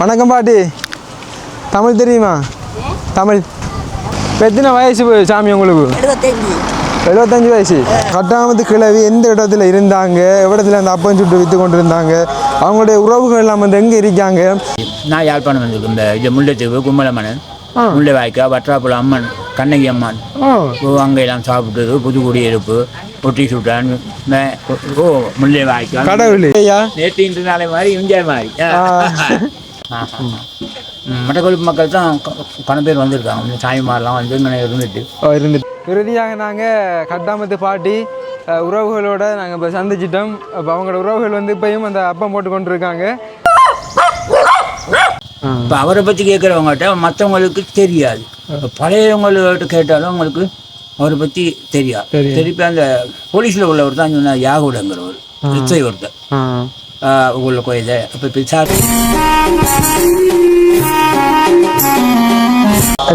வணக்கம் பாட்டி. தமிழ் தெரியுமா? தமிழ். எத்தனை வயசு சாமி உங்களுக்கு? எழுபத்தஞ்சு வயசு. கட்டாமத்து கிழவி எந்த இடத்துல இருந்தாங்க? இடத்துல அந்த அப்பன் சுட்டு விற்று கொண்டு இருந்தாங்க அவங்களுடைய உறவுகள் எல்லாம் வந்து எங்கே இருக்காங்க? நான் யாழ்ப்பாணம் வந்திருக்கேன் இந்த இது முல்லைத்தீவு கும்பலமணன் முல்லை வாய்க்கா வற்றாப்புல அம்மன் கண்ணகி அம்மன். ஓ அங்கெல்லாம் சாப்பிட்டது புதுக்குடி இருப்பு ஒட்டி சுட்டான் மே- ஓ முல்லை வாய்க்கா கடவுளே. ஐயா நேற்று இன்று நாளை மாதிரி இங்கே மாதிரி மட்டக்கொழுப்பு மக்கள் தான் க- பல பேர் வந்திருக்காங்க. சாமிமாரெலாம் வந்து இங்கே இருந்துட்டு. இருந்துட்டு. இறுதியாக நாங்கள் கட்டாமத்து பாட்டி உறவுகளோட நாங்கள் இப்போ சந்திச்சிட்டோம். அப்போ அவங்களோட உறவுகள் வந்து இப்பயும் அந்த அப்பம் போட்டு கொண்டு இருக்காங்க இப்போ அவரை பற்றி கேட்குறவங்ககிட்ட மற்றவங்களுக்கு தெரியாது. இப்ப பழையவங்கள்ட்ட கேட்டாலும் அவங்களுக்கு அவரை பற்றி தெரியாது. திருப்பி அந்த போலீஸில் உள்ளவர் தான் சொன்னார் யாகுடங்கிறவர். எஸ்ஐ ஒருத்தர். உங்களுக்கு உள்ள அப்போ பிசார்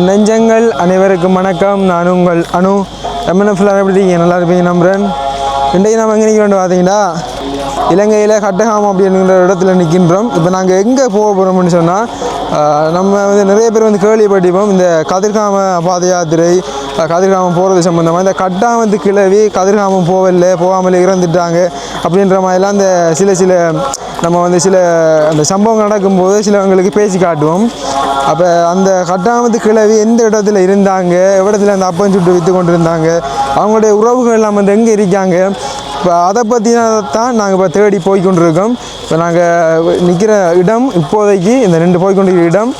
நெஞ்சங்கள் அனைவருக்கும் வணக்கம் நான் உங்கள் அணு எம்என்எஃப்ல எப்படி இருக்கீங்க நல்லா இருப்பீங்க நம்புறேன் இன்றைக்கு நம்ம எங்கே நிற்கிறோம் பார்த்தீங்கன்னா இலங்கையில் கட்டகாமம் அப்படிங்கிற இடத்துல நிற்கின்றோம் இப்போ நாங்கள் எங்கே போக போகிறோம்னு சொன்னால் நம்ம வந்து நிறைய பேர் வந்து கேள்விப்பட்டிருப்போம் இந்த கதிர்காம பாத யாத்திரை கதிர்காமம் போகிறது சம்மந்தமாக இந்த கட்டாமத்து கிளவி கதிர்காமம் போகல போகாமல் இறந்துட்டாங்க அப்படின்ற மாதிரிலாம் அந்த சில சில நம்ம வந்து சில அந்த சம்பவம் நடக்கும்போது சிலவங்களுக்கு பேசி காட்டுவோம். அப்போ அந்த கட்டாமத்து கிழவி எந்த இடத்துல இருந்தாங்க இடத்துல அந்த அப்பன் சுட்டு விற்று கொண்டு இருந்தாங்க அவங்களுடைய உறவுகள் எல்லாம் வந்து எங்கே இருக்காங்க இப்போ அதை பற்றி தான் நாங்கள் இப்போ தேடி போய் கொண்டிருக்கோம் இப்போ நாங்கள் நிற்கிற இடம் இப்போதைக்கு இந்த ரெண்டு போய் கொண்டிருக்கிற இடம்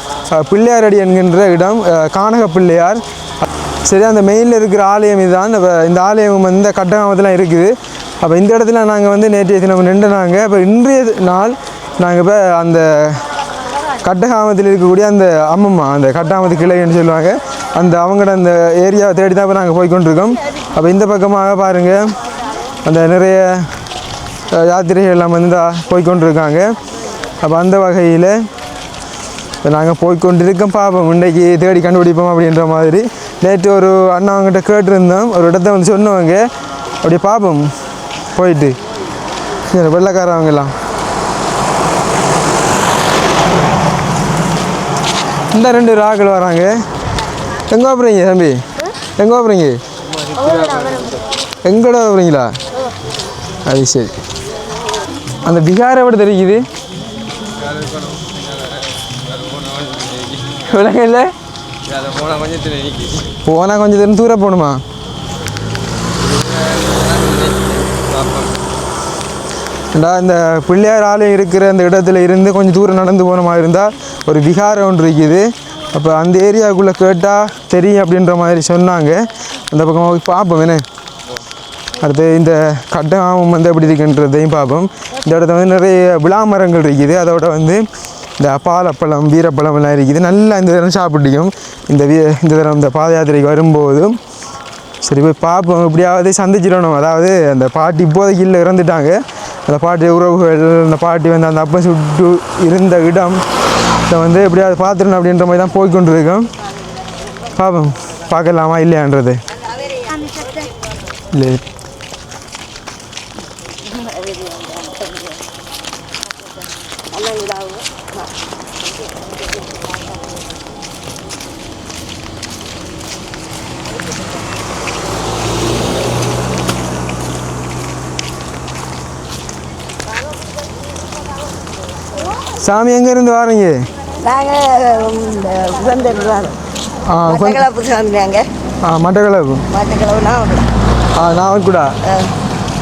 பிள்ளையாரடி என்கின்ற இடம் கானக பிள்ளையார் சரி அந்த மெயினில் இருக்கிற ஆலயம் இதுதான். இப்போ இந்த ஆலயம் வந்து இந்த கட்டகாமத்தில் இருக்குது. அப்போ இந்த இடத்துல நாங்கள் வந்து நேற்றைய தினம் நின்றுனாங்க. இப்போ இன்றைய நாள் நாங்கள் இப்போ அந்த கட்டகாமத்தில் இருக்கக்கூடிய அந்த அம்மம்மா அந்த கட்டாமத்து கிளைன்னு சொல்லுவாங்க. அந்த அவங்களோட அந்த ஏரியாவை தேடி தான் இப்போ நாங்கள் போய் கொண்டிருக்கோம். அப்போ இந்த பக்கமாக பாருங்கள் அந்த நிறைய யாத்திரைகள் எல்லாம் வந்து போய் கொண்டிருக்காங்க. அப்போ அந்த வகையில் இப்போ நாங்கள் போய்கொண்டிருக்கோம் பார்ப்போம் இன்றைக்கு தேடி கண்டுபிடிப்போம் அப்படின்ற மாதிரி. நேற்று ஒரு அண்ணா அவங்ககிட்ட கேட்டிருந்தோம். ஒரு இடத்த வந்து சொன்னவங்க அப்படியே பார்ப்போம் போயிட்டு. சரி இந்த ரெண்டு ராக்கள் வராங்க. எங்கே போகிறீங்க தம்பி? எங்கே போகிறீங்க எங்கட போகிறீங்களா அது சரி. அந்த பிகார் எப்படி தெரியுது? விலங்கல்ல போனால் கொஞ்சம் தூரம் தூரம் போகணுமா ஏண்டா இந்த பிள்ளையார் ஆலயம் இருக்கிற அந்த இடத்துல இருந்து கொஞ்சம் தூரம் நடந்து போன மாதிரி இருந்தால் ஒரு விகாரம் ஒன்று இருக்குது அப்போ அந்த ஏரியாவுக்குள்ளே கேட்டால் தெரியும் அப்படின்ற மாதிரி சொன்னாங்க. அந்த பக்கம் போய் பார்ப்போம் என்ன அடுத்து இந்த கட்டணம் வந்து எப்படி இருக்குன்றதையும் பார்ப்போம் இந்த இடத்துல வந்து நிறைய விழா மரங்கள் இருக்குது அதோட வந்து இந்த பாலப்பழம் வீரப்பழம் எல்லாம் இருக்குது. நல்லா இந்த தரம் சாப்பிட்டியும். இந்த வீ இந்த தரம் இந்த பாத யாத்திரைக்கு வரும்போதும் சரி போய் பார்ப்போம். எப்படியாவது சந்திச்சிடணும். அதாவது அந்த பாட்டி இப்போதைக்கு இல்லை இறந்துட்டாங்க. அந்த பாட்டி உறவுகள் அந்த பாட்டி வந்து அந்த அப்பன் சுட்டு இருந்த இடம் இதை வந்து எப்படியாவது பார்த்துடணும் அப்படின்ற மாதிரி தான் போய்க்கொண்டிருக்கோம். பார்ப்போம். பார்க்கலாமா இல்லையான்றது? இல்லை. சாமி எங்கேருந்து வாரீங்க? நாங்கள் ஆ மட்டக்களப்பு சாமினாங்க ஆ மட்டக்களப்பு. மட்டக்களவு நான் ஆ நான் கூட?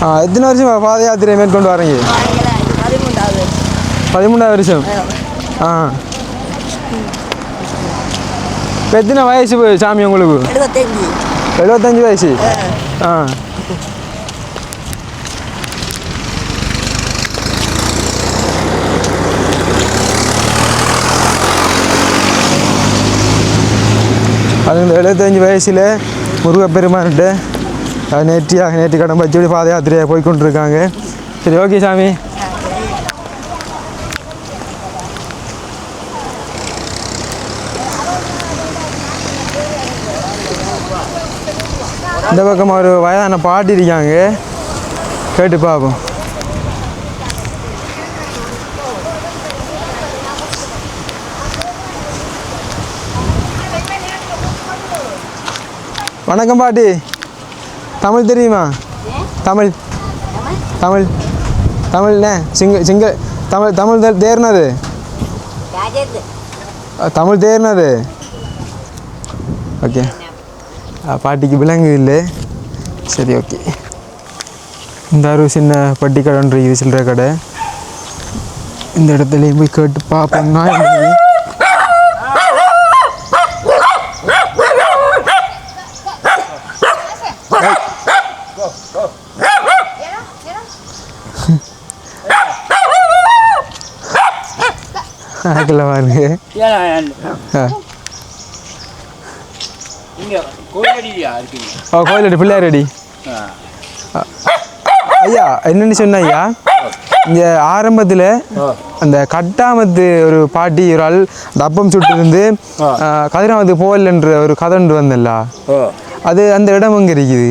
ஆ. எத்தனை வருஷம் பாத யாத்திரை மேற்கொண்டு வரீங்க? பதிமூன்றாவது பதிமூணாவது வருஷம்? ஆ. இப்போ எத்தனை வயசு சாமி உங்களுக்கு? எழுபத்தஞ்சு. வயசு? ஆ. அது எழுபத்தஞ்சு வயசில் முருகப்பெருமான்கிட்ட நேற்றியாக நேற்று கடன் பச்சோடி பாத யாத்திரையாக போய் கொண்டிருக்காங்க சரி ஓகே சாமி. இந்த பக்கம் ஒரு வயதான பாட்டி இருக்காங்க. கேட்டு பார்ப்போம். வணக்கம் பாட்டி. தமிழ் தெரியுமா? தமிழ். தமிழ். தமிழ்ண்ணே சிங்க சிங்க தமிழ் தமிழ் தேர்னது? தமிழ் தேர்னது? ஓகே. பாட்டிக்கு விலங்கு இல்லை. சரி ஓகே. இந்த ஒரு சின்ன பட்டி இது ஒன்று சில்லறை கடை. இந்த இடத்துலையும் போய் கேட்டு பார்ப்போம்னா நான் அதுக்குள்ள பாருங்க ஓ கோயிலடி பிள்ளையார் அடி. ஆ. ஐயா என்னன்னு சொன்ன ஐயா இங்கே ஆரம்பத்தில் அந்த கட்டாமத்து ஒரு பாட்டி ஒரு ஆள் அந்த அப்பம் சுட்டு இருந்து. கதிராமத்து போகலன்ற ஒரு கதை ஒன்று வந்தல்ல. அது அந்த இடம் எங்கே இருக்குது?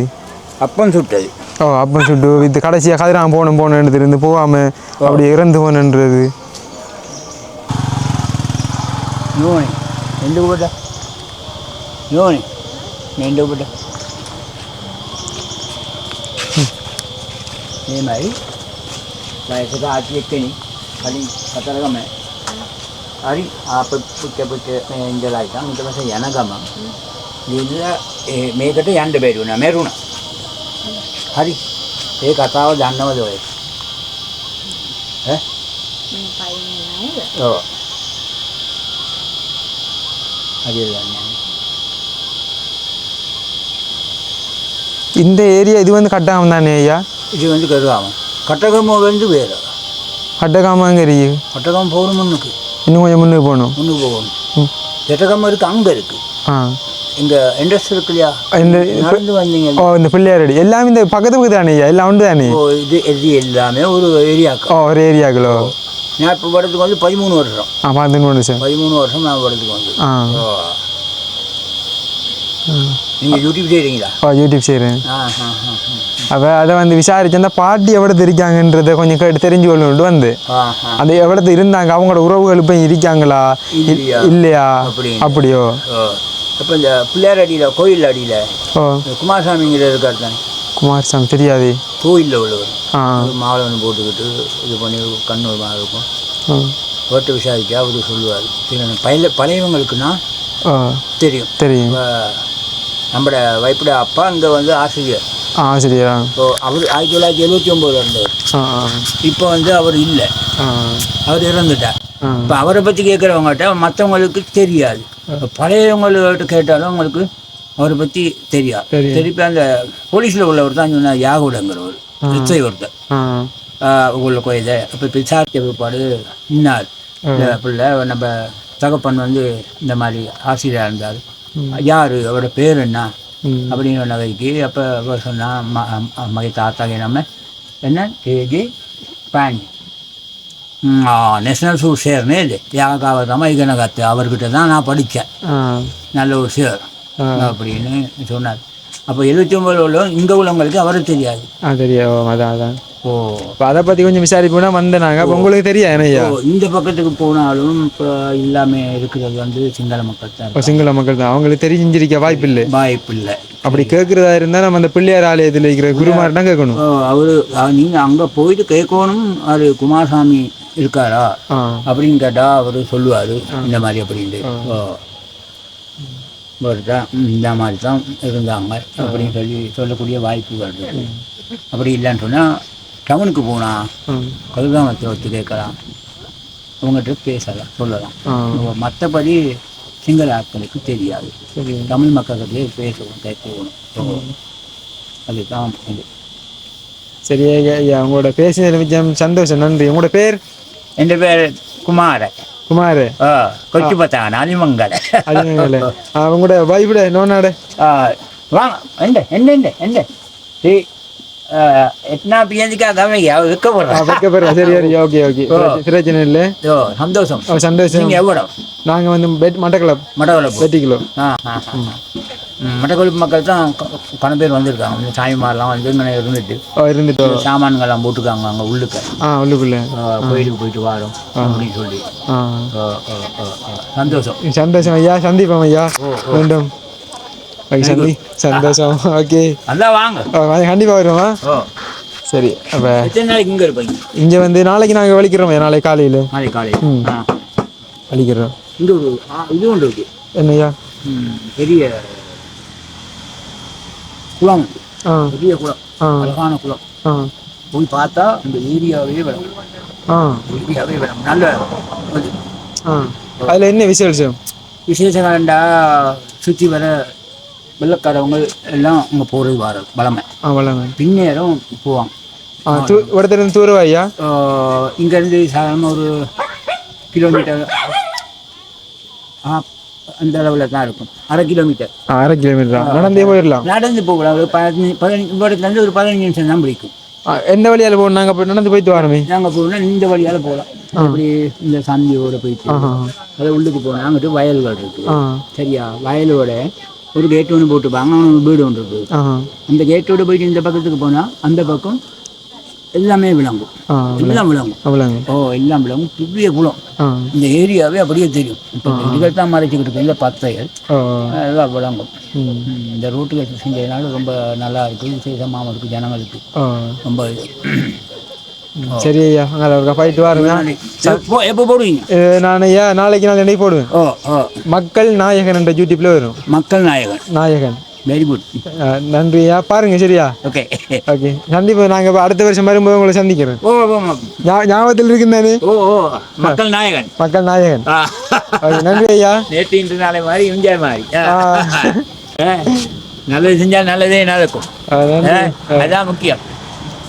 அப்பம் சுட்டது. ஓ அப்பம் சுட்டு இது கடைசியாக கதிராம போகணும் போகணுன்றது இருந்து போகாமல் அப்படி இறந்து போகணுன்றது. නෝනේ එන්න ඔබට නෝනේ මෙන්න ඔබට මේමයි වයසට ආච්චියෙක් කෙනෙක් කලින් කතර ගම හරි ආප පුච්ච පුච්ච මේ ඉඳලා ඉතින් ඊට පස්සේ යන ගමන් ගිහිල්ලා මේකට යන්න බැරි වුණා මැරුණා. හරි. ඒ කතාව දන්නවද ඔය? ඈ මේ පයින් නේද? ඔව්. அதுதான் இந்த ஏரியா இது வந்து கட்டகம் தானே ஐயா? இது வந்து கருகாமம் கட்டகமோ வந்து வேறு. கட்டகாமாங்கிறீ கட்டகம் போகணும் முன்னுக்கு. இன்னும் கொஞ்சம் முன்னுக்கு போகணும். முன்னுக்கு போகணும். கட்டகம் இருக்குது அங்கே இருக்குது ஆ. இந்த இண்டஸ்ட்ரி இருக்கு இல்லையா? நடந்து வந்தீங்க ஓ இந்த பிள்ளையாரடி. எல்லாமே இந்த பக்கத்து பக்கத்து தானே ஐயா? எல்லாம் உண்டு தானே? இது இது எல்லாமே ஒரு ஏரியாக்கு. ஓ ஒரு ஏரியாக்குள்ளோ நான் இப்போ படத்துக்கு வந்து பதிமூணு வருஷம். பார்த்துன்னு சார் பதிமூணு வருஷம் நான் படத்துக்கு வந்து நீங்கள் யூடியூப் செய்கிறீங்களா ஓ யூடியூப் செய்கிறேன் அப்போ அதை வந்து விசாரிச்சு அந்த பாட்டி எவ்வளோத்து இருக்காங்கன்றதை கொஞ்சம் கேட்டு தெரிஞ்சு கொள்ளணுட்டு வந்து அந்த எவ்வளோத்து இருந்தாங்க? அவங்களோட உறவுகள் இப்போ இருக்காங்களா? இல்லையா? அப்படியோ. ஓ. இப்போ இந்த பிள்ளையார் அடியில் கோயில் அடியில் ஓ. குமாரசாமிங்கிற இருக்கார் தானே குமாரசாமி தெரியாது? கோயிலில் உள்ளவர். ஆ. ஒரு மாலை ஒன்று போட்டுக்கிட்டு இது பண்ணி கண் ஒரு மாதிரி இருக்கும். அவர்கிட்ட விசாரிக்க அவர் சொல்லுவார். சில பழைய பழையவங்களுக்குன்னா தெரியும். தெரியும். நம்மட வைப்பட அப்பா அங்கே வந்து ஆசிரியர். ஆ சரியா இப்போ அவர் ஆயிரத்தி தொள்ளாயிரத்தி எழுபத்தி ஒம்போது இருந்தவர் இப்போ வந்து அவர் இல்லை. அவர் இறந்துட்டார். இப்போ அவரை பற்றி கேட்குறவங்ககிட்ட மற்றவங்களுக்கு தெரியாது. பழையவங்கள்ட்ட கேட்டாலும் அவங்களுக்கு அவரை பத்தி தெரியா. திருப்பி அந்த போலீஸ்ல உள்ளவர் தான் சொன்னார் யாகுடங்கிறவர் பிச்சை ஒருத்தர் உள்ள கோயில அப்ப விசாரித்த பிற்பாடு இன்னார் இந்த பிள்ளை நம்ம தகப்பன் வந்து இந்த மாதிரி ஆசிரியராக இருந்தார். யாரு அவரோட பேர் என்ன? அப்படின்னு நகைக்கு அப்ப அப்போ அவர் சொன்னால் மகை தாத்தா நம்ம என்ன? கேஜி பேண்ட் நேஷனல் ஷூ சேர்னே இது. யாகாவதமாக இதுனகத்து அவர்கிட்ட தான் நான் படித்தேன் நல்ல ஒரு சேர் அப்படின்னு சொன்னார். அப்போ எழுபத்தி ஒம்பது உள்ள இங்கே உள்ளவங்களுக்கு அவரை தெரியாது. ஆ தெரியும் அதான் அதான். ஓ. இப்போ அதை பற்றி கொஞ்சம் விசாரிப்போனா வந்தேனாங்க. அப்போ உங்களுக்கு ஓ, இந்த பக்கத்துக்கு போனாலும் இப்போ எல்லாமே இருக்கிறது வந்து சிங்கள மக்கள் தான் இப்போ சிங்கள மக்கள் தான். அவங்களுக்கு தெரிஞ்சிருக்க வாய்ப்பு இல்லை வாய்ப்பு இல்லை. அப்படி கேட்குறதா இருந்தால் நம்ம அந்த பிள்ளையார் ஆலயத்தில் இருக்கிற குருமார்தான் கேட்கணும். அவர் நீங்கள் அங்கே போயிட்டு கேட்கணும். அது குமாரசாமி இருக்காரா? அப்படின்னு கேட்டால் அவர் சொல்லுவார். இந்த மாதிரி அப்படின்ட்டு. வருதா? இந்த மாதிரி தான் இருந்தாங்க. அப்படின்னு சொல்லி சொல்லக்கூடிய வாய்ப்பு வருது அப்படி இல்லைன்னு சொன்னால் டவுனுக்கு போனால் கல்காமத்தை ஒத்து கேட்கலாம். அவங்ககிட்ட பேசலாம் சொல்லலாம். மற்றபடி சிங்கள ஆட்களுக்கு தெரியாது. தமிழ் மக்கள்கிட்டயே பேசணும் கேட்கணும். அதுதான் இது. சரி ஐயா உங்களோட பேசின விஷயம் சந்தோஷம். நன்றி. உங்களோட பேர்? என் பேர் குமாரன். குமார். கொச்சி பத்தான் அலிமங்கல அலிமங்கல அவங்களோட வைஃபுட நோனாட. வாங்க எந்த எந்த எந்த எந்த சரி எத்தனா பிள்ளைக்கா தான் வைக்க போறோம் வைக்க போறோம் சரி சரி ஓகே ஓகே. பிரச்சனை இல்லை. ஓ சந்தோஷம். சந்தோஷம். நீங்கள் எவ்வளோ நாங்கள் வந்து பெட் மட்டக்கிழப்பு மட்டக்கிழப்பு பெட்டிக்கிலோ ஆ ஆ மட்டக்களப்பு மக்கள் தான் பல பேர் வந்திருக்காங்க. இந்த சாமிமாரெலாம் வந்து இங்கே இருந்துட்டு. ஓ இருந்துட்டோம் சாமான்கள்லாம் போட்டுருக்காங்க அங்கே உள்ளுக்க. ஆ உள்ளுக்குள்ளே. கோயிலுக்கு போயிட்டு வரோம் அப்படின்னு சொல்லி. சந்தோஷம். சந்தோஷம் ஐயா சந்திப்போம் ஐயா. ஓகே சந்தி சந்தோஷம். ஓகே. அதான் வாங்க. கண்டிப்பாக வருவோமா? ஓ. சரி அப்போ நாளைக்கு இங்கே இருப்பீங்க? இங்கே வந்து நாளைக்கு நாங்கள் வலிக்கிறோம் நாளைக்கு காலையில். நாளைக்கு காலையில். ம். வலிக்கிறோம். இங்கே ஒரு இது ஒன்று இருக்கு. என்னய்யா? ம், பெரிய குளம். பெரிய குளம். அழகான குளம். போய் பார்த்தா இந்த ஏரியாவே ஆ. ஏரியாவே விளங்கும். நல்ல அதில் என்ன விசேஷம்? விசேஷம் வேண்டா சுற்றி வர வெள்ளக்காரவங்க எல்லாம் அங்கே போகிறது வர பலமை ஆ வளங்க பின்னேரம் போவாங்க. ஆ தூ ஒருத்தர் தூருவா ஐயா ஆஹ் இங்கேருந்து சாதாரண ஒரு கிலோமீட்டர் ஆ, அந்த அளவில் தான் இருக்கும். அரை கிலோமீட்டர் அரை கிலோமீட்டரா நடந்தே போயிடலாம். நடந்து போகலாம். ஒரு பதினஞ்சு பதினஞ்சு ஒரு பதினஞ்சு நிமிஷம் தான் பிடிக்கும். எந்த வழியால் போகணும்? நாங்கள் போய் நடந்து போயிட்டு வரோமே. நாங்கள் போகணும்னா இந்த வழியால் போகலாம். அப்படி இந்த சந்தியோட போயிட்டு அதை உள்ளுக்கு போனால் அங்கிட்டு வயல்கள் இருக்கு. சரியா? வயலோட ஒரு கேட் ஒன்று போட்டுப்பாங்க. வீடு ஒன்று இருக்குது ஆஹா அந்த கேட்டோட போயிட்டு இந்த பக்கத்துக்கு போனால் அந்த பக்கம் எல்லாமே விளங்கும். எல்லாம் விளங்கும். ஓ எல்லாம் விளங்கும். பெரிய குளம். இந்த ஏரியாவே அப்படியே தெரியும். இப்போ இதுகள் தான் மறைச்சிக்கிட்டு இருக்கு. இந்த பத்தைகள். எல்லாம் விளங்கும். இந்த ரூட்டுகள் செஞ்சதுனால ரொம்ப நல்லா இருக்குது விசேஷமாகவும் இருக்குது ஜனங்களுக்கு ரொம்ப சரி ஐயா. அங்கே போயிட்டு வாருங்க. எப்போ- போடுவீங்க? நான் ஐயா நாளைக்கு நாள் என்னைக்கு போடுவேன்? மக்கள் நாயகன் என்ற யூடியூப்ல வரும். மக்கள் நாயகன். நாயகன். வெரி குட் அஹ் நன்றி ஐயா பாருங்க சரியா? ஓகே ஓகே சந்திப்போம் நாங்கள் அடுத்த வருஷம் வரும்போது உங்களை சந்திக்கிறேன் ஓ ஞாபகத்தில் இருக்குந்தானே? ஓ ஓ. மக்கள் நாயகன். மக்கள் நாயகன். நன்றி ஐயா. நேற்று இன்று நாளை மாதிரி இந்தியா மாதிரி. நல்லது செஞ்சால் நல்லதே நடக்கும். அதான் முக்கியம்.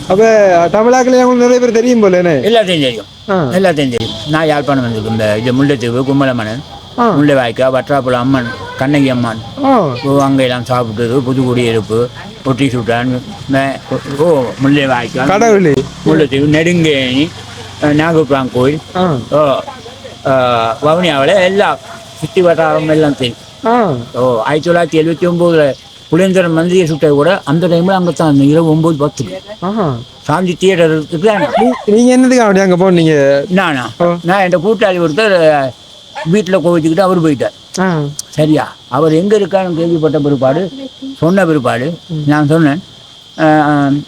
அப்போ தமிழாக்கள் உங்களுக்கு நிறைய பேர் தெரியும் போல எல்லாத்தையும் தெரியும். எல்லாத்தையும் தெரியும். நான் யாழ்ப்பாணம் வந்திருக்கேன் இந்த முல்லைத்தீவு கும்பலமணன் ஆ. முல்லைவாய்க்கா வற்றாப்புல அம்மன். கண்ணகி அம்மன். அங்கெல்லாம் சாப்பிட்டது புதுக்குடியிருப்பு ஒட்டி சுட்டான் ஓ முல்லைவாய்க்கா கடவுளே. முல்லைத்தீவு நெடுங்கேணி அஹ், நாகூர்பாங் கோயில் ஓ வவுனியாவில் எல்லாம் சுற்றி வட்டாரம் எல்லாம் தெரியும். ஓ ஆயிரத்தி தொள்ளாயிரத்தி எழுபத்தி ஒம்போதில் புலேந்திரன் மந்திரியை சுட்டது கூட அந்த டைமில் அங்கே தான் இரவு ஒம்பது பத்துக்கு ஆஹா. சாந்தி தியேட்டர் இருக்குல்ல நீ- நீங்க என்னதுக்கு அப்படி அங்கே போனீங்க? நானா. நான் என் கூட்டாளி ஒருத்தர் வீட்டில் கோவிச்சுக்கிட்டு அவர் போயிட்டார். சரியா? அவர் எங்கே இருக்கான்னு கேள்விப்பட்ட பிற்பாடு சொன்ன பிற்பாடு நான் சொன்னேன்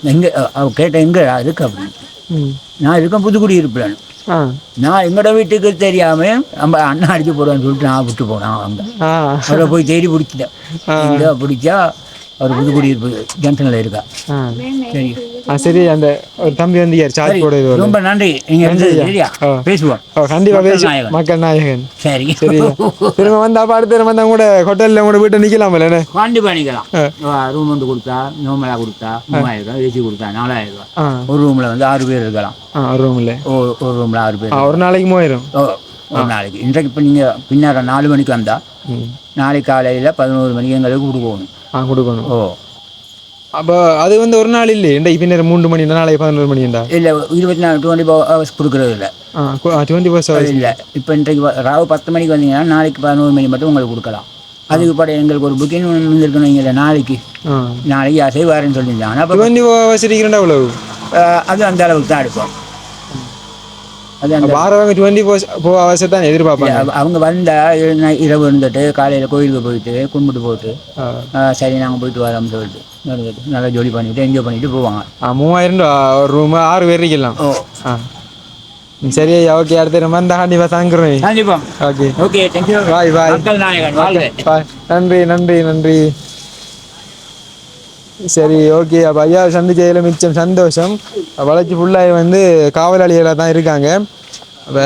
எங்கே அவர் கேட்ட எங்கே இருக்கு அப்படின்னு நான் இருக்கேன் புதுக்குடி இருப்பேன் ஆ. நான் எங்களோட வீட்டுக்கு தெரியாம நம்ம அண்ணா அடிச்சு போடுவேன்னு சொல்லிட்டு நான் விட்டு போனேன் அங்கே. ஆ. அவரை போய் தேடி பிடிச்சிட்டேன். பிடிச்சா அவர் புதுக்குடி இருப்பு ஜங்ஷனில் இருக்கா. சரி. சரி அந்த ஒரு தம்பி வந்து சார்ஜ் போட ரொம்ப நன்றி. நீங்கள். சரியா? ஆ. பேசுவோம். ஓ கண்டிப்பா மக்கள் பேசி நாயகன். சரி. சரி திரும்ப வந்தா அப்ப அடுத்த தடவை வந்தா கூட ஹோட்டல்ல கூட வீட்டை நிக்கலாம்ல என்ன? காண்டி பண்ணிக்கலாம் ஆ. ரூம் வந்து கொடுத்தா நோமலா கொடுத்தா மூவாயிரம் ரூபாய் ஏசி கொடுத்தா நாலாயிரம் ரூபாய். ஆ. ஒரு ரூம்ல வந்து ஆறு பேர் இருக்கலாம். ஆ ரூம்ல ஒரு ஒரு ரூம்ல ஆறு பேர் ஒரு நாளைக்கு மூவாயிரம். ஒரு நாளைக்கு. இன்றைக்கு இப்போ நீங்கள் பின்னார நாலு மணிக்கு வந்தா நாளைக்கு காலையில் பதினோரு மணிக்கு எங்களுக்கு கொடுக்கணும் ஆ கொடுக்கணும் ஓ அப்போ அது வந்து ஒரு நாள் இல்லை இன்றைக்கு பின்னர் மூன்று மணி நாளைக்கு பதினோரு மணிண்டா இல்லை இருபத்தி நாலு டுவெண்ட்டி ஃபோர் ஹவர்ஸ் கொடுக்குறது இல்லை ஆ டுவெண்ட்டி ஃபோர் ஹவர்ஸ் இல்லை இப்போ இன்றைக்கு ராவு பத்து மணிக்கு வந்தீங்கன்னா நாளைக்கு பதினோரு மணி மட்டும் உங்களுக்கு கொடுக்கலாம் அதுக்கு படம் எங்களுக்கு ஒரு புக்கிங் வந்துருக்கணும் இங்கே நாளைக்கு நாளைக்கு அசைவாருன்னு சொல்லியிருந்தாங்க அப்போ டுவெண்ட்டி ஃபோர் ஹவர்ஸ் இருக்கிறேன்டா அவ்வளவு அது அந்த அளவுக்கு தான் எடுப்போம் ஆறவங்க டுவெண்ட்டி ஃபோர் ஃபோர் ஹவர்ஸ் தான் எதிர்பார்ப்பாங்க? அவ- அவங்க வந்தா இர- நை- இரவு இருந்துட்டு காலையில் கோயிலுக்கு போயிட்டு கும்பிட்டு போட்டு சரி நாங்கள் போயிட்டு வரோம்னு சொல்லிட்டு நல்லா ஜோலி பண்ணிட்டு என்ஜாய் பண்ணிட்டு போவாங்க. மூவாயிரம் ரூபா ஒரு ரூம் ஆறு பேர் இருக்கலாம். ஓ. சரி ஓகே அடுத்த தடவை வந்தா கண்டிப்பாக தாங்குறேன் கண்டிப்பா. Okay okay thank you bye bye bye நன்றி நன்றி நன்றி. சரி ஓகே அப்போ ஐயா சந்திச்சதில் மிச்சம் சந்தோஷம். வளர்ச்சி ஃபுல்லாக வந்து காவலாளிகளாக தான் இருக்காங்க. அப்போ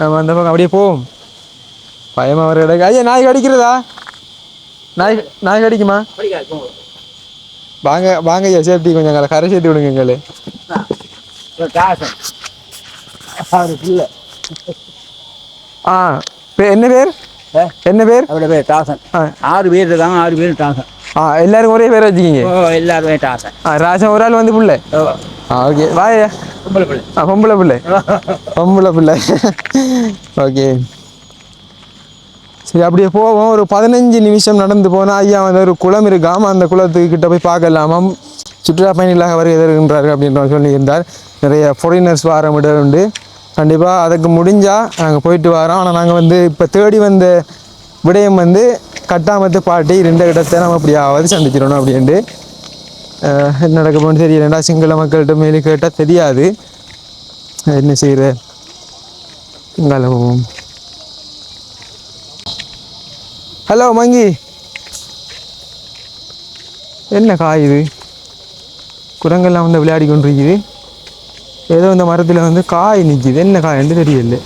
நம்ம அந்த பக்கம் அப்படியே போவோம். பயமாக வர இடம் ஐயா நாய் கடிக்கிறதா? நாய் நாய் கடிக்குமா? வாங்க வாங்க ஐயா சேஃப்டி கொஞ்சம் எங்களை கரை சேர்த்து விடுங்க எங்களை. ஆ என்ன பேர்? என்ன பேர்? அவரோட பேர் டாசன் ஆ. ஆறு பேர் இருக்காங்க ஆறு பேர் டாசன் ஆ எல்லாரும் ஒரே பேர் வச்சுக்கிங்க. எல்லாருமே டாசன் ஆ ராஜன் ஒரு ஆள் வந்து புள்ள. ஆ ஓகே. வாயா. பிள்ளை. ஆ பொம்பளை பிள்ளை. பொம்பளை பிள்ளை. ஓகே. சரி அப்படியே போவோம். ஒரு பதினஞ்சு நிமிஷம் நடந்து போனால் ஐயா வந்து ஒரு குளம் இருக்காம. அந்த குளத்துக்கு கிட்ட போய் பார்க்கலாமாம். சுற்றுலா பயணிகளாக வருகிறார்கள் அப்படின்ற மாதிரி சொல்லியிருந்தார். நிறைய ஃபாரினர்ஸ் வார இடம் உண்டு. கண்டிப்பாக அதுக்கு முடிஞ்சால் நாங்கள் போயிட்டு வரோம். ஆனால் நாங்கள் வந்து இப்போ தேடி வந்த விடயம் வந்து கட்டாமத்து பாட்டி ரெண்டு இடத்தை நம்ம அப்படியாவது சந்திச்சிடணும் அப்படின்ட்டு. அஹ், என்ன நடக்க போகணும்னு தெரியலண்டா சிங்கள மக்கள்கிட்ட மேலே கேட்டால் தெரியாது. என்ன செய்கிற இங்கால போவோம் ஹலோ மங்கி. என்ன காய் இது? குரங்கெல்லாம் வந்து விளையாடி கொண்டிருக்குது. ஏதோ இந்த மரத்தில் வந்து காய் நிற்கிது என்ன காய்ன்னு தெரியல.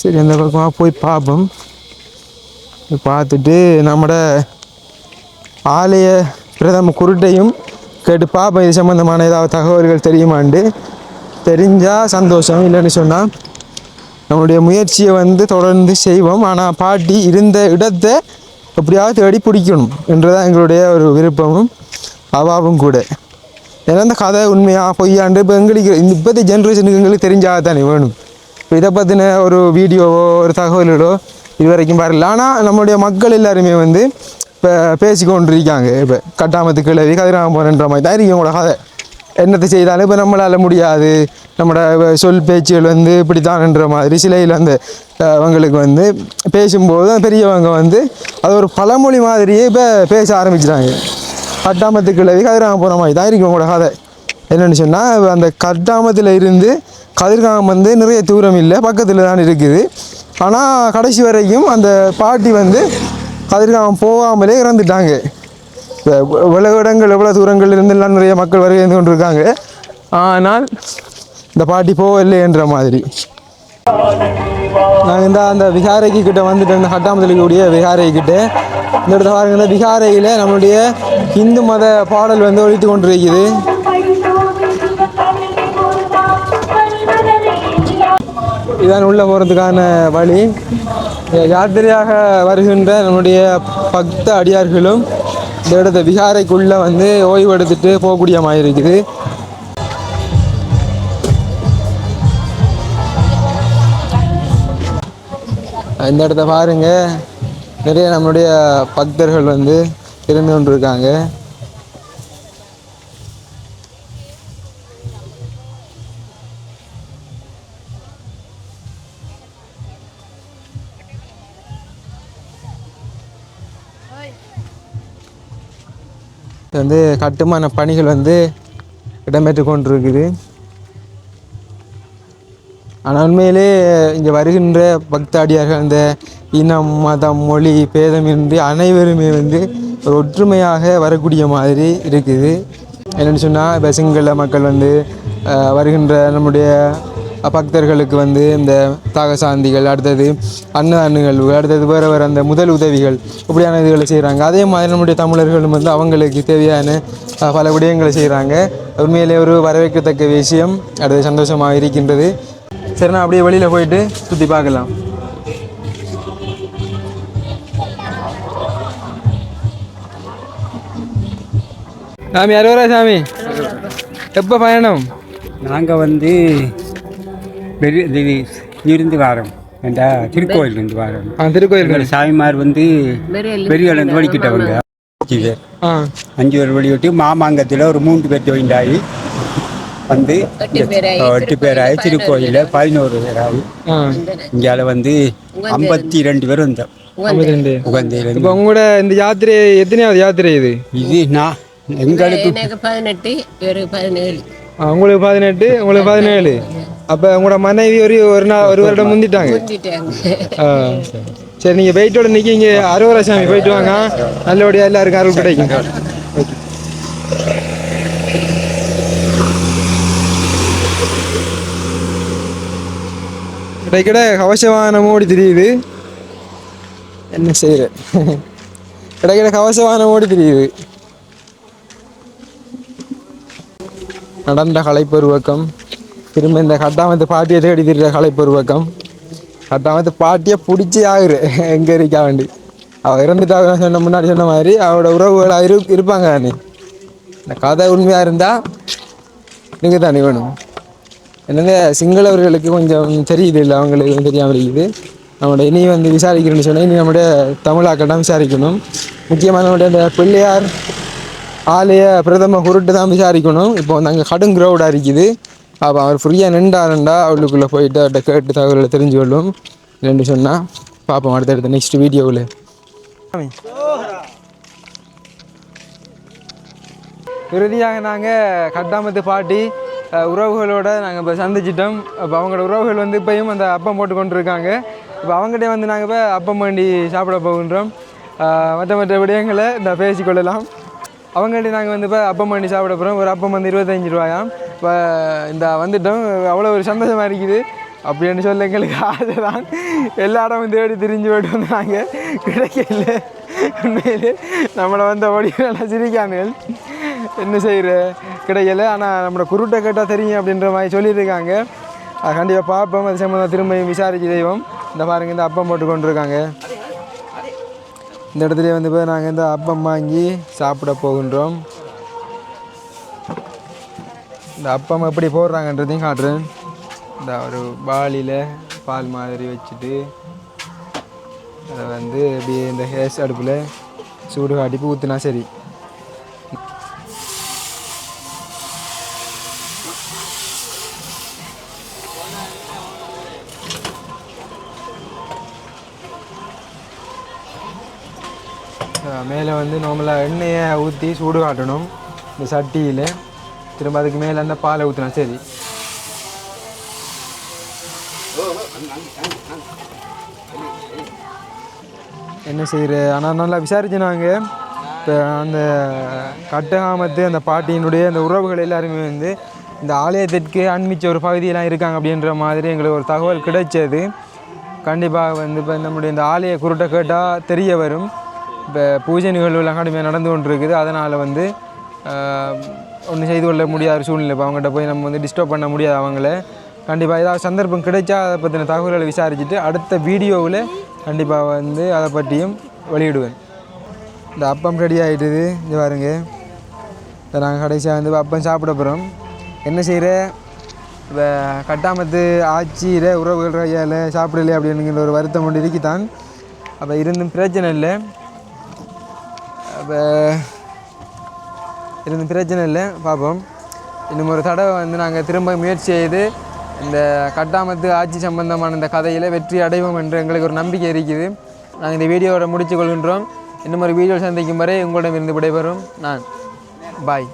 சரி அந்த பக்கமாக போய் பார்ப்போம். பார்த்துட்டு நம்மட ஆலய பிரதம குருட்டையும் கேட்டு பார்ப்போம். இது சம்மந்தமான ஏதாவது தகவல்கள் தெரியுமாண்டு. தெரிஞ்சால் சந்தோஷம் இல்லைன்னு சொன்னால் நம்மளுடைய முயற்சியை வந்து தொடர்ந்து செய்வோம். ஆனால் பாட்டி இருந்த இடத்தை எப்படியாவது தேடி பிடிக்கணும் என்றுதான் எங்களுடைய ஒரு விருப்பமும் அவாவும் கூட. ஏன்னா இந்த கதை உண்மையாக பொய்யாண்டு இப்போ எங்களுக்கு இந்த இப்போதைய ஜென்ரேஷனுக்கு எங்களுக்கு தெரிஞ்சாக தானே வேணும். இப்போ இதை பற்றின ஒரு வீடியோவோ ஒரு தகவல்களோ இது வரைக்கும் வரல ஆனால் நம்மளுடைய மக்கள் எல்லாருமே வந்து இப்போ பேசிக்கொண்டிருக்காங்க இப்போ கட்டாமத்து கிழவி கதிராமன்ற மாதிரி. தான் இருக்கு உங்களோட கதை. என்னத்தை செய்தாலும் இப்போ நம்மளால் முடியாது. நம்மளோட சொல் பேச்சுகள் வந்து இப்படித்தான்ன்ற மாதிரி சிலையில் அந்த அவங்களுக்கு வந்து பேசும்போது பெரியவங்க வந்து அது ஒரு பழமொழி மாதிரியே இப்போ பேச ஆரம்பிச்சிட்டாங்க. கட்டாமத்து கிழவி கதிராம போகிற மாதிரி தான் இருக்கு உங்களோட கதை. என்னென்னு சொன்னால் அந்த கட்டாமத்தில் இருந்து கதிர்காமம் வந்து நிறைய தூரம் இல்லை பக்கத்தில் தான் இருக்குது. ஆனால் கடைசி வரைக்கும் அந்த பாட்டி வந்து கதிர்காமம் போகாமலே இறந்துட்டாங்க. இப்போ இடங்கள் எவ்வளோ தூரங்கள் இருந்தெல்லாம் நிறைய மக்கள் வருகை இருந்து கொண்டிருக்காங்க. ஆனால் இந்த பாட்டி போகவில்லை என்ற மாதிரி. நாங்கள் இந்த அந்த விகாரைக்கு கிட்ட வந்துட்டு இந்த கட்டாமத்தில் கூடிய விகாரை கிட்ட. இந்த இடத்துல பாருங்க இந்த விகாரையில் நம்மளுடைய இந்து மத பாடல் வந்து ஒழித்து கொண்டிருக்குது இதான் உள்ளே போகிறதுக்கான வழி. யாத்திரையாக வருகின்ற நம்முடைய பக்த அடியார்களும் இந்த இடத்த விகாரைக்குள்ளே வந்து ஓய்வு எடுத்துட்டு போகக்கூடிய மாதிரி இருக்குது இந்த இடத்த பாருங்க. நிறைய நம்மளுடைய பக்தர்கள் வந்து இருந்து கொண்டிருக்காங்க. வந்து கட்டுமான பணிகள் வந்து இடம்பெற்று கொண்டிருக்குது. ஆனால் உண்மையிலே இங்கே வருகின்ற பக்தாடியார்கள் அந்த இனம் மதம் மொழி பேதமின்றி அனைவருமே வந்து ஒரு ஒற்றுமையாக வரக்கூடிய மாதிரி இருக்குது. என்னென்னு சொன்னால் இப்போ சிங்கள மக்கள் வந்து வருகின்ற நம்முடைய பக்தர்களுக்கு வந்து இந்த தாகசாந்திகள் அடுத்தது அன்னதான நிகழ்வு அடுத்தது வேறு வேறு அந்த முதல் உதவிகள் இப்படியான இதுகளை செய்கிறாங்க அதே மாதிரி நம்முடைய தமிழர்களும் வந்து அவங்களுக்கு தேவையான பல விடயங்களை செய்கிறாங்க உண்மையிலே ஒரு வரவேற்கத்தக்க விஷயம். அடுத்து சந்தோஷமாக இருக்கின்றது. சரி நான் அப்படியே வெளியில் போயிட்டு சுற்றி பார்க்கலாம். சாமி அறுவரா சாமி? எப்போ பயணம்? நாங்கள் வந்து பெரிய இருந்து வரோம். என்ற திருக்கோயிலிருந்து வரோம். திருக்கோயில் சாமிமார் வந்து பெரிய இருந்து வலிக்கிட்டவங்க. அஞ்சு பேர் ஆ. அஞ்சு பேர் வழிவிட்டு மாமாங்கத்தில் ஒரு மூன்று பேர் ஜாயின் ஆகி வந்து எட்டு பேராகி திருக்கோயிலில் பதினோரு பேராகி இங்கால வந்து ஐம்பத்தி ரெண்டு பேர் வந்தோம். இப்போ உங்களோட இந்த யாத்திரை எத்தனையாவது யாத்திரை இது? இது நான் எங்களுக்கு பதினெட்டு பதினேழு. உங்களுக்கு பதினெட்டு உங்களுக்கு பதினேழு. அப்போ உங்களோட மனைவி ஒரு ஒரு நாள் ஒரு வருடம் முந்திட்டாங்க. சரி நீங்கள் வெயிட்டோட நிற்கிங்க அறுவரா சாமி போயிட்டு வாங்க. நல்லபடியாக எல்லாருக்கும் அருள் கிடைக்கும். கிடைக்கிட கவசவானம் ஓடி தெரியுது. என்ன செய்யற? கிடைக்கிட கவசவானம் ஓடி தெரியுது. நடந்த கலைப்பருவக்கம். திரும்ப இந்த கட்டாமத்து பாட்டியை தேடி திரிகிற கலைப்பருவக்கம். கட்டாமத்து பாட்டியை பிடிச்சி ஆகுறு எங்கே இருக்கா வேண்டி? அவள் இறந்துட்டாங்க சொன்ன முன்னாடி சொன்ன மாதிரி அவளோட உறவுகள் இரு இருப்பாங்க தானே இந்த கதை உண்மையாக இருந்தால் நீங்கள் தானே வேணும் என்னங்க சிங்களவர்களுக்கு கொஞ்சம் தெரியுது இல்லை அவங்களுக்கு தெரியாமல் இருக்குது. நம்மளோட இனி வந்து விசாரிக்கிறேன்னு சொன்னால் இனி நம்முடைய தமிழாக்கள்லாம் விசாரிக்கணும். முக்கியமாக நம்முடைய அந்த பிள்ளையார் ஆலைய பிரதம குருட்டு தான் விசாரிக்கணும். இப்போ வந்து அங்கே கடும் க்ரௌடாக இருக்குது. அப்போ அவர் ஃப்ரீயாக நின்றாருண்டா அவளுக்குள்ளே போயிட்டு அவர்கிட்ட கேட்டு தகவலை தெரிஞ்சு கொள்ளும். ரெண்டு சொன்னால் பார்ப்போம் அடுத்தடுத்த நெக்ஸ்ட் வீடியோவில் இறுதியாக நாங்கள் கட்டாமத்து பாட்டி உறவுகளோடு நாங்கள் இப்போ சந்திச்சிட்டோம். இப்போ அவங்களோட உறவுகள் வந்து இப்போயும் அந்த அப்பம் போட்டு கொண்டு இருக்காங்க இப்போ அவங்ககிட்ட வந்து நாங்கள் இப்போ அப்பம் வேண்டி சாப்பிட போகின்றோம். மற்ற மற்ற விடயங்களை இந்த பேசிக்கொள்ளலாம் அவங்கள்ட்ட நாங்கள் வந்து இப்போ அப்பம் பண்ணி சாப்பிட போகிறோம் ஒரு அப்பம் வந்து இருபத்தஞ்சி ரூபாயாம் இப்போ இந்த வந்துட்டோம். அவ்வளோ ஒரு சந்தோஷமாக இருக்குது. அப்படின்னு சொல்ல எங்களுக்கு ஆசை தான் எல்லா இடமும் தேடி திரிஞ்சு போயிட்டு வந்து நாங்கள் கிடைக்கல. உண்மையிலே நம்மளை வந்த ஓடி நல்லா என்ன செய்கிற கிடைக்கல. ஆனால் நம்மளோட குருட்டை கேட்டால் தெரியும் அப்படின்ற மாதிரி சொல்லியிருக்காங்க. கண்டிப்பாக பார்ப்போம். அது சம்மந்தம் திரும்பியும் விசாரிச்சு தெய்வம். இந்த பாருங்க இந்த அப்பம் போட்டு கொண்டிருக்காங்க. இந்த இடத்துல வந்து இப்போ நாங்கள் இந்த அப்பம் வாங்கி சாப்பிட போகின்றோம். இந்த அப்பம் எப்படி போடுறாங்கன்றதையும் காட்டுறேன். இந்த ஒரு பாலியில் பால் மாதிரி வச்சுட்டு அதை வந்து அப்படியே இந்த ஹேஸ் அடுப்பில் சூடு காட்டி ஊற்றுனா சரி. மேலே வந்து நார்மலாக எண்ணெயை ஊற்றி சூடு காட்டணும். இந்த சட்டியில். திரும்ப அதுக்கு மேலே அந்த பாலை ஊற்றினா சரி. என்ன செய்கிற ஆனால் நல்லா விசாரிச்சு நாங்கள் இப்போ அந்த கட்டகாமத்து அந்த பாட்டியினுடைய அந்த உறவுகள் எல்லாருமே வந்து இந்த ஆலயத்திற்கு அண்மிச்ச ஒரு பகுதியெல்லாம் இருக்காங்க அப்படின்ற மாதிரி எங்களுக்கு ஒரு தகவல் கிடைச்சது. கண்டிப்பாக வந்து இப்போ நம்முடைய இந்த ஆலய குருட்டை கேட்டால் தெரிய வரும். இப்போ பூஜை நிகழ்வுலாம் கடுமையாக நடந்து கொண்டு இருக்குது அதனால் வந்து ஒன்றும் செய்து கொள்ள முடியாத சூழ்நிலை. இப்போ அவங்ககிட்ட போய் நம்ம வந்து டிஸ்டர்ப் பண்ண முடியாது அவங்கள. கண்டிப்பாக ஏதாவது சந்தர்ப்பம் கிடைச்சா அதை பற்றின தகவல்களை விசாரிச்சுட்டு அடுத்த வீடியோவில் கண்டிப்பாக வந்து அதை பற்றியும் வெளியிடுவேன். இந்த அப்பம் ரெடி ஆகிட்டுது இது பாருங்க. இப்போ நாங்கள் கடைசியாக வந்து அப்பம் சாப்பிட போகிறோம் என்ன செய்கிற இப்போ கட்டாமத்து ஆட்சியில் உறவுகள் கையால் சாப்பிடலை அப்படிங்கிற ஒரு வருத்தம் ஒன்று இருக்குதான். அப்போ இருந்தும் பிரச்சனை இல்லை. அப்போ இருந்தும் பிரச்சனை இல்லை பார்ப்போம். இன்னும் ஒரு தடவை வந்து நாங்கள் திரும்ப முயற்சி செய்து இந்த கட்டாமத்து ஆட்சி சம்பந்தமான இந்த கதையில் வெற்றி அடைவோம் என்று எங்களுக்கு ஒரு நம்பிக்கை இருக்குது. நாங்கள் இந்த வீடியோவோட முடித்து கொள்கின்றோம். இன்னும் ஒரு வீடியோ சந்திக்கும் வரை உங்களிடமிருந்து விடைபெறும். நான் பாய்.